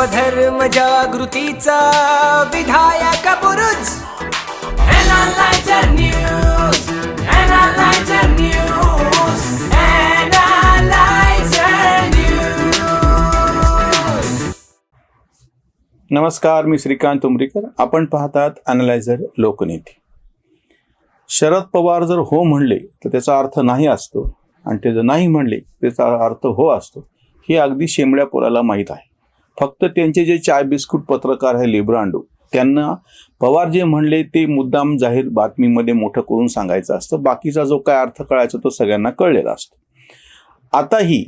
धर्म जागृतीचा विधायक बुरुज. नमस्कार मी श्रीकांत उमरीकर. आपण पाहतात अनालायझर लोकनेते. शरद पवार जर हो म्हणले तर त्याचा अर्थ नाही असतो. आणि ते जर नाही म्हणले त्याचा अर्थ हो असतो. हे अगदी शेंबड्या पोराला माहीत आहे. फक्त त्यांचे जे चाय बिस्कुट पत्रकार आहे लिब्रांडो त्यांना पवार जे म्हणले ते मुद्दाम जाहीर बातमीमध्ये मोठं करून सांगायचं असतं. बाकीचा जो काय अर्थ कळायचा तो सगळ्यांना कळलेला असतो. आताही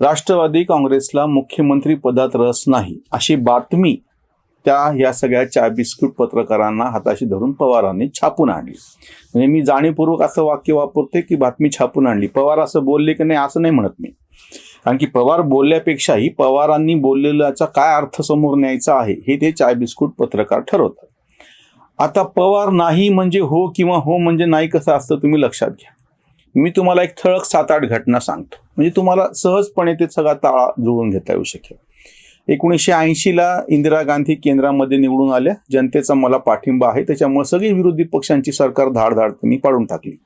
राष्ट्रवादी काँग्रेसला मुख्यमंत्री पदात रस नाही अशी बातमी त्या या सगळ्या चाय बिस्कुट पत्रकारांना हाताशी धरून पवारांनी छापून आणली. म्हणजे मी जाणीवपूर्वक असं वाक्य वापरते की बातमी छापून आणली. पवार असं बोलले की नाही असं नाही म्हणत मी. कारण की पवार बोलल्यापेक्षाही पवारांनी बोललेल्याचा काय अर्थ समोर न्यायचा आहे हे ते चाय बिस्कुट पत्रकार ठरवतात. आता पवार नाही म्हणजे हो किंवा हो म्हणजे नाही कसं असतं तुम्ही लक्षात घ्या. मी तुम्हाला एक ठळक सात आठ घटना सांगतो. म्हणजे तुम्हाला सहजपणे ते सगळा ताळा जुळून घेता येऊ शकेल. एकोणीसशे ऐंशीला इंदिरा गांधी केंद्रामध्ये निवडून आल्या. जनतेचा मला पाठिंबा आहे. त्याच्यामुळे सगळी विरोधी पक्षांची सरकार धाडधाड त्यांनी पाडून टाकली.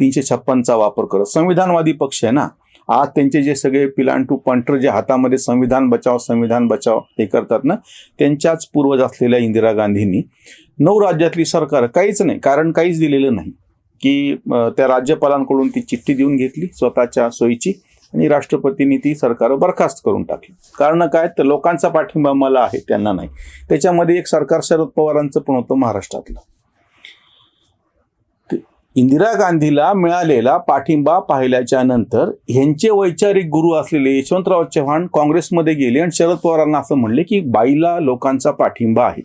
तीनशे छप्पनचा वापर करत. संविधानवादी पक्ष आहे ना? आज त्यांचे जे सगळे पिलांटू पंटर जे हातामध्ये संविधान बचाव संविधान बचाव हे करतात ना त्यांच्याच पूर्वज असलेल्या इंदिरा गांधींनी नऊ राज्यातली सरकार काहीच नाही कारण काहीच दिलेलं नाही की त्या राज्यपालांकडून ती चिठ्ठी देऊन घेतली स्वतःच्या सोयीची आणि राष्ट्रपतींनी ती सरकार बरखास्त करून टाकली. कारण काय? तर लोकांचा पाठिंबा मला आहे त्यांना नाही. त्याच्यामध्ये एक सरकार शरद पवारांचं पण होतं महाराष्ट्रातलं. इंदिरा गांधीला मिळालेला पाठिंबा पाहिल्याच्या नंतर ह्यांचे वैचारिक गुरु असलेले यशवंतराव चव्हाण काँग्रेसमध्ये गेले आणि शरद पवारांना असं म्हणले की बाईला लोकांचा पाठिंबा आहे.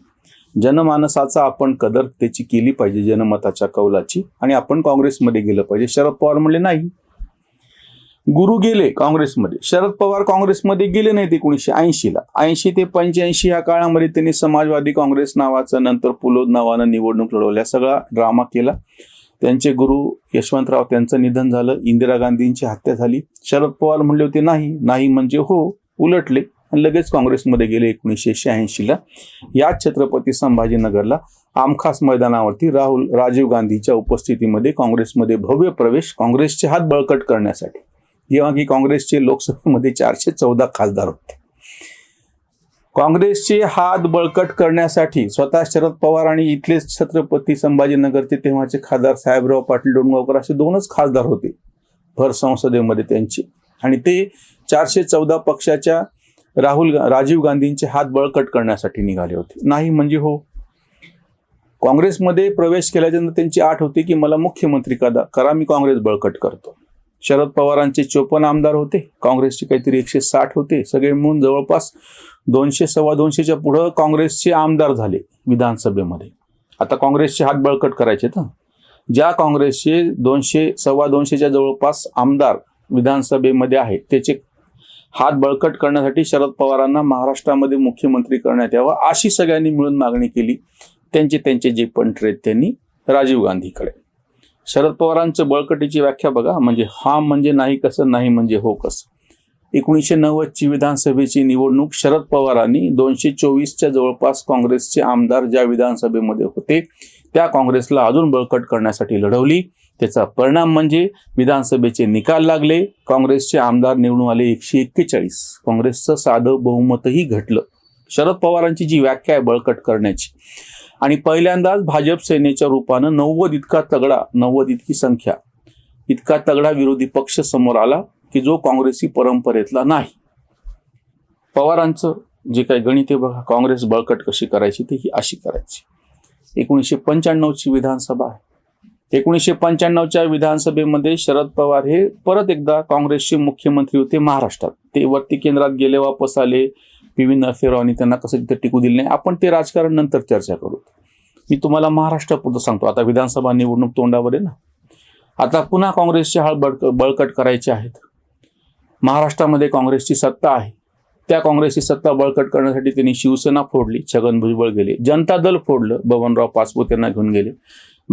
जनमानसाचा आपण कदर त्याची केली पाहिजे जनमताच्या कौलाची आणि आपण काँग्रेसमध्ये गेलं पाहिजे. शरद पवार म्हणले नाही. गुरु गेले काँग्रेसमध्ये. शरद पवार काँग्रेसमध्ये गेले नाहीत एकोणीसशे ऐंशीला. ऐंशी ते पंच्याऐंशी या काळामध्ये त्यांनी समाजवादी काँग्रेस नावाचं नंतर पुलोद नावानं निवडणूक लढवल्या सगळा ड्रामा केला. त्यांचे गुरु यशवंतराव त्यांचं निधन झालं इंदिरा गांधींची हत्या झाली. शरद पवार म्हणले होते नाही नाही म्हणजे हो उलटले. आणि लगेच काँग्रेसमध्ये गेले एकोणीसशे शहाऐंशीला. याच छत्रपती संभाजीनगरला आमखास मैदानावरती राहुल राजीव गांधीच्या उपस्थितीमध्ये काँग्रेसमध्ये भव्य प्रवेश काँग्रेसचे हात बळकट करण्यासाठी. जेव्हा की काँग्रेसचे लोकसभेमध्ये चारशे चौदा खासदार होते. काँग्रेसचे हात बळकट करण्यासाठी स्वतः शरद पवार आणि इथलेच छत्रपती संभाजीनगरचे तेव्हाचे खासदार साहेबराव पाटील डोणगावकर असे दोनच खासदार होते भर संसदेमध्ये त्यांचे. आणि ते चारशे चौदा पक्षाच्या राहुल राजीव गांधींचे हात बळकट करण्यासाठी निघाले होते. नाही म्हणजे हो. काँग्रेसमध्ये प्रवेश केल्याच्यानंतर त्यांची आठ होती की मला मुख्यमंत्री कदा करा मी काँग्रेस बळकट करतो. शरद पवारांचे चोपन्न आमदार होते. काँग्रेसचे काहीतरी एकशे साठ होते. सगळे मिळून जवळपास दोनशे सव्वा दोनशेच्या पुढं काँग्रेसचे आमदार झाले विधानसभेमध्ये. आता काँग्रेसचे हात बळकट करायचे तर ज्या काँग्रेसचे दोनशे सव्वा दोनशेच्या जवळपास आमदार विधानसभेमध्ये आहेत त्याचे हात बळकट करण्यासाठी शरद पवारांना महाराष्ट्रामध्ये मुख्यमंत्री करण्यात यावं अशी सगळ्यांनी मिळून मागणी केली. त्यांचे त्यांचे जे पंटर आहेत त्यांनी राजीव गांधीकडे. शरद पवारांचं बळकटीची व्याख्या बघा म्हणजे हा म्हणजे नाही कसं नाही म्हणजे हो कसं. एकोणीसशे नव्वदची विधानसभेची निवडणूक शरद पवारांनी दोनशे चोवीसच्या जवळपास काँग्रेसचे आमदार ज्या विधानसभेमध्ये होते त्या काँग्रेसला अजून बळकट करण्यासाठी लढवली. त्याचा परिणाम म्हणजे विधानसभेचे निकाल लागले काँग्रेसचे आमदार निवडून आले एकशे एक्केचाळीस. काँग्रेसचं साधं बहुमतही घटलं. शरद पवारांची जी व्याख्या आहे बळकट करण्याची आणि पहिल्यांदाच भाजप सेनेच्या रूपानं नव्वद इतका तगडा नव्वद इतकी संख्या. इतका तगडा विरोधी पक्ष समोर आला की जो काँग्रेसी परंपरेतला नाही. पवारांचं जे काही गणित आहे बघा काँग्रेस बळकट कशी करायची ती ही अशी करायची. एकोणीसशे पंच्याण्णवची विधानसभा आहे. एकोणीसशे पंच्याण्णवच्या विधानसभेमध्ये शरद पवार हे परत एकदा काँग्रेसचे मुख्यमंत्री होते महाराष्ट्रात. ते वरती केंद्रात गेले वापस आले. पी व्ही नरसिंहरावांनी त्यांना कसं तिथे टिकू दिले नाही आपण ते राजकारण नंतर चर्चा करू. मी तुम्हाला महाराष्ट्रापुरतं सांगतो. आता विधानसभा निवडणूक तोंडावर आहे ना. आता पुन्हा काँग्रेसची हाळ बळक बळकट करायचे आहेत. महाराष्ट्रामध्ये काँग्रेसची सत्ता आहे. त्या काँग्रेसची सत्ता बळकट करण्यासाठी त्यांनी शिवसेना फोडली छगन भुजबळ गेले जनता दल फोडलं बबनराव पाचपुत यांना घेऊन गेले.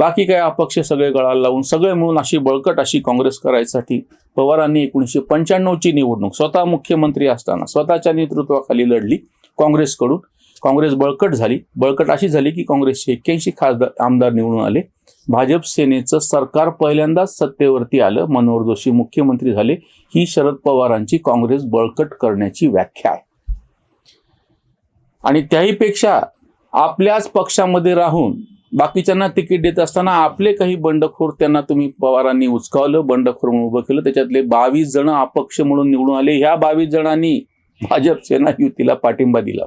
बाकी काय अपक्ष सगळे गळाला लावून सगळे मिळून अशी बळकट अशी काँग्रेस करायसाठी पवारांनी एकोणीसशे पंच्याण्णवची निवडणूक स्वतः मुख्यमंत्री असताना स्वतःच्या नेतृत्वाखाली लढली काँग्रेसकडून. काँग्रेस बळकट झाली. बळकट अशी झाली की काँग्रेसचे एक्क्याऐंशी खासदार आमदार निवडून आले. भाजप सेनेचं सरकार पहिल्यांदाच सत्तेवरती आलं. मनोहर जोशी मुख्यमंत्री झाले. ही शरद पवारांची काँग्रेस बळकट करण्याची व्याख्या आहे. आणि त्याहीपेक्षा आपल्याच पक्षामध्ये राहून बाकीच्यांना तिकीट देत असताना आपले काही बंडखोर त्यांना तुम्ही पवारांनी उचकावलं बंडखोर म्हणून उभं केलं. त्याच्यातले बावीस जण अपक्ष म्हणून निवडून आले. ह्या बावीस जणांनी भाजप सेना युतीला पाठिंबा दिला.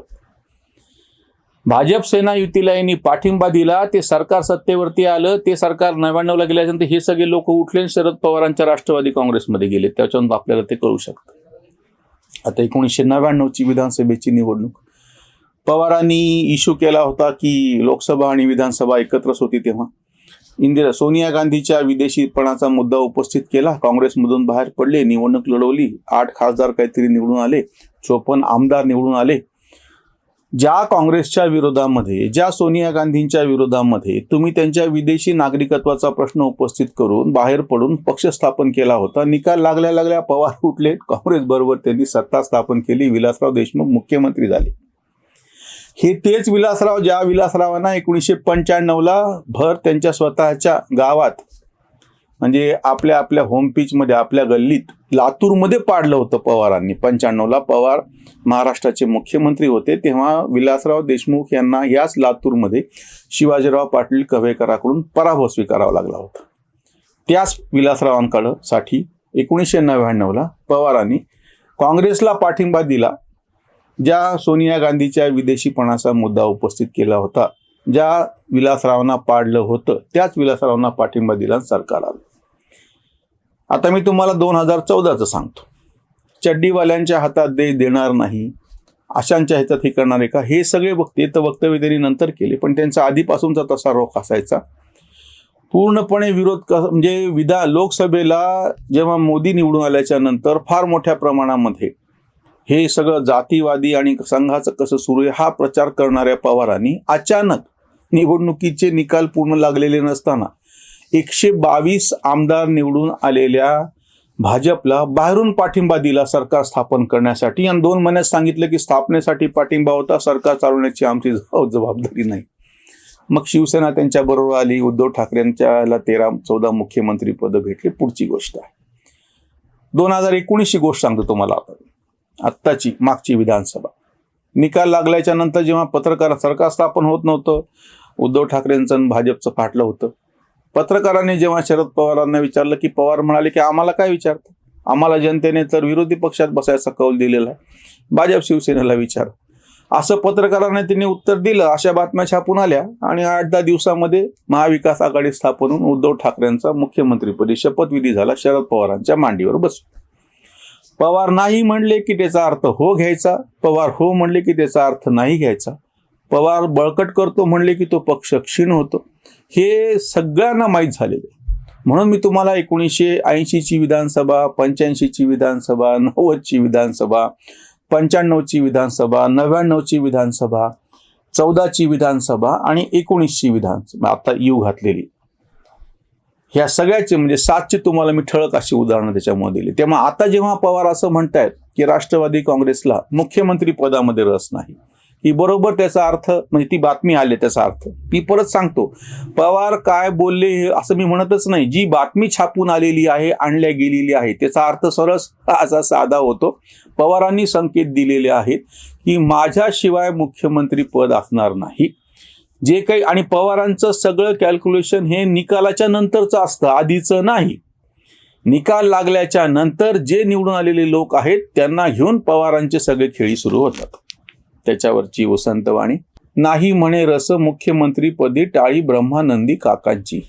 भाजप सेना युतीला यांनी पाठिंबा दिला. ते सरकार सत्तेवरती आलं. ते सरकार नव्याण्णवला गेल्यानंतर हे सगळे लोक उठले आणि शरद पवारांच्या राष्ट्रवादी काँग्रेसमध्ये गेले. त्याच्यावर आपल्याला ते कळू शकतं. आता एकोणीसशे नव्याण्णवची विधानसभेची निवडणूक. पवारांनी इश्यू केला होता की लोकसभा आणि विधानसभा एकत्रच होती तेव्हा. इंदिरा सोनिया गांधीच्या विदेशीपणाचा मुद्दा उपस्थित केला. काँग्रेसमधून बाहेर पडले निवडणूक लढवली. आठ खासदार काहीतरी निवडून आले. चोपन्न आमदार निवडून आले. ज्या काँग्रेसच्या विरोधामध्ये ज्या सोनिया गांधींच्या विरोधामध्ये तुम्ही त्यांच्या विदेशी नागरिकत्वाचा प्रश्न उपस्थित करून बाहेर पडून पक्ष स्थापन केला होता निकाल लागल्या लागल्या पवार उठले. काँग्रेस बरोबर त्यांनी सत्ता स्थापन केली. विलासराव देशमुख मुख्यमंत्री झाले. हे तेच विलासराव ज्या विलासरावांना एकोणीसशे पंच्याण्णवला भर त्यांच्या स्वतःच्या गावात म्हणजे आपल्या आपल्या होम पिचमध्ये आपल्या गल्लीत लातूरमध्ये पाडलं होतं पवारांनी. पंच्याण्णवला पवार महाराष्ट्राचे मुख्यमंत्री होते. तेव्हा विलासराव देशमुख यांना याच लातूरमध्ये शिवाजीराव पाटील कव्हेकराकडून पराभव स्वीकारावा लागला होता. त्याच विलासरावांकडं साठी एकोणीसशे नव्याण्णवला पवारांनी काँग्रेसला पाठिंबा दिला. ज्या सोनिया गांधीच्या विदेशीपणाचा मुद्दा उपस्थित केला होता ज्या विलासरावांना पाडलं होतं त्याच विलासरावांना पाठिंबा दिला सरकार आलं. आता मी तुम्हाला दोन हजार चौदाचं सांगतो. चड्डीवाल्यांच्या हातात देश देणार नाही अशांच्या ह्याच्यात हे करणारे का? हे सगळे वक्ते तर वक्तव्य त्यांनी नंतर केले पण त्यांचा आधीपासूनचा तसा रोख असायचा. पूर्णपणे विरोध क म्हणजे विधा लोकसभेला जेव्हा मोदी निवडून आल्याच्यानंतर फार मोठ्या प्रमाणामध्ये हे सगळं जातीवादी आणि संघाचं कसं सुरू आहे हा प्रचार करणाऱ्या पवारांनी अचानक निवडणुकीचे निकाल पूर्ण लागलेले नसताना एकशे बावीस आमदार निवडून आलेल्या भाजपला बाहेरून पाठिंबा दिला सरकार स्थापन करण्यासाठी. आणि दोन महिन्यात सांगितलं की स्थापनेसाठी पाठिंबा होता सरकार चालवण्याची आमची जबाबदारी नाही. मग शिवसेना त्यांच्या बरोबर आली उद्धव ठाकरेंच्याला तेरा चौदा मुख्यमंत्री पद भेटली पुढची गोष्ट आहे. दोन हजार एकोणीसची गोष्ट सांगतो तुम्हाला आता. आत्ताची मागची विधानसभा. निकाल लागल्याच्या नंतर जेव्हा पत्रकार सरकार स्थापन होत नव्हतं उद्धव ठाकरेंचं आणि भाजपचं फाटलं होतं. पत्रकारांनी जेव्हा शरद पवारांना विचारलं की पवार म्हणाले की आम्हाला काय विचारतं? आम्हाला जनतेने तर विरोधी पक्षात बसायचा कौल दिलेला आहे. भाजप शिवसेनेला विचार. असं पत्रकारांनी त्यांनी उत्तर दिलं. अशा बातम्या छापून आल्या आणि आठ दहा दिवसामध्ये महाविकास आघाडी स्थापन होऊन उद्धव ठाकरेंचा मुख्यमंत्रीपदी शपथविधी झाला. शरद पवारांच्या मांडीवर बसून पवार नाही म्हणले की त्याचा अर्थ हो घ्यायचा पवार हो म्हणले की त्याचा अर्थ नाही घ्यायचा. पवार बळकट करतो म्हणले की तो पक्ष क्षीण होतो. हे सगळ्यांना माहीत झालेलं आहे. म्हणून मी तुम्हाला एकोणीसशे ऐंशीची विधानसभा पंच्याऐंशीची विधानसभा नव्वदची विधानसभा पंच्याण्णवची विधानसभा नव्याण्णवची विधानसभा चौदाची विधानसभा आणि एकोणीसची विधानसभा. आता येऊ घातलेली. ह्या सगळ्याचे म्हणजे सातचे तुम्हाला मी ठळक अशी उदाहरणं त्याच्यामुळे दिली. तेव्हा आता जेव्हा पवार असं म्हणतायत की राष्ट्रवादी काँग्रेसला मुख्यमंत्री पदामध्ये रस नाही ही बरोबर त्याचा अर्थ म्हणजे ती बातमी आली त्याचा अर्थ. मी परत सांगतो पवार काय बोलले हे असं मी म्हणतच नाही. जी बातमी छापून आलेली आहे आणल्या गेलेली आहे त्याचा अर्थ सरस असा साधा होतो. पवारांनी संकेत दिलेले आहेत की माझ्याशिवाय मुख्यमंत्री पद असणार नाही. जे काही आणि पवारांचं सगळं कॅल्क्युलेशन हे निकालाच्या नंतरचं असतं आधीचं नाही. निकाल लागल्याच्या नंतर जे निवडून आलेले लोक आहेत त्यांना घेऊन पवारांचे सगळे खेळी सुरू होतात. त्याच्यावरची वसंतवाणी नाही म्हणे रस मुख्यमंत्री पदी टाळी ब्रह्मानंदी काकांची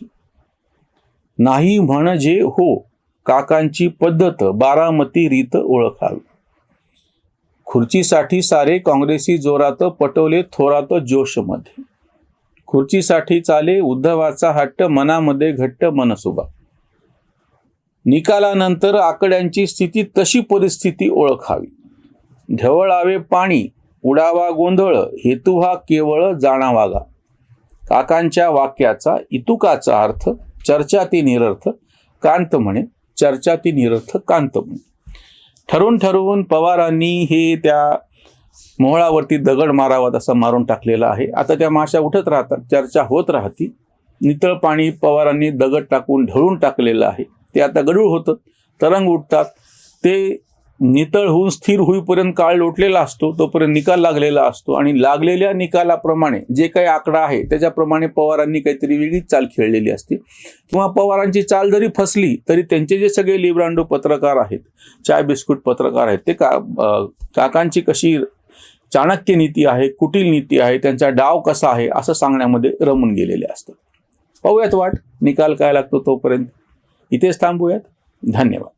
नाही म्हणजे हो काकांची पद्धत बारामती रीत ओळखावी. खुर्चीसाठी सारे काँग्रेसी जोरात पटवले थोरात जोशमध्ये. खुर्चीसाठी चाले उद्धवाचा हट्ट मनामध्ये घट्ट मनसुबा. निकालानंतर आकड्यांची स्थिती तशी परिस्थिती ओळखावी. ढवळावे पाणी उडावा गोंधळ हेतू हा केवळ जाणावागा. काकांच्या वाक्याचा इतुकाचा अर्थ चर्चा ती निरर्थ कांत म्हणे चर्चा ती निरर्थ कांत म्हणे. ठरून ठरवून पवारांनी हे त्या मोहळावरती दगड मारावा तसा मारून टाकलेला आहे. आता त्या माशा उठत राहतात चर्चा होत राहती. नितळ पाणी पवारांनी दगड टाकून ढळून टाकलेलं आहे. ते आता गडूळ होतं तरंग उठतात. ते नितळ होऊन स्थिर होईपर्यंत काळ लोटलेला असतो तोपर्यंत निकाल लागलेला असतो आणि लागलेल्या निकालाप्रमाणे जे काही आकडा आहे त्याच्याप्रमाणे पवारांनी काहीतरी वेगळीच चाल खेळलेली असते. किंवा पवारांची चाल जरी फसली तरी त्यांचे जे सगळे लिब्रांडो पत्रकार आहेत चाय बिस्कुट पत्रकार आहेत ते का काकांची कशी चाणक्य नीती आहे कुटील नीती आहे त्यांचा डाव कसा आहे असं सांगण्यामध्ये रमून गेलेले असतात. पाहूयात वाट निकाल काय लागतो तोपर्यंत. इथेच थांबूयात. धन्यवाद.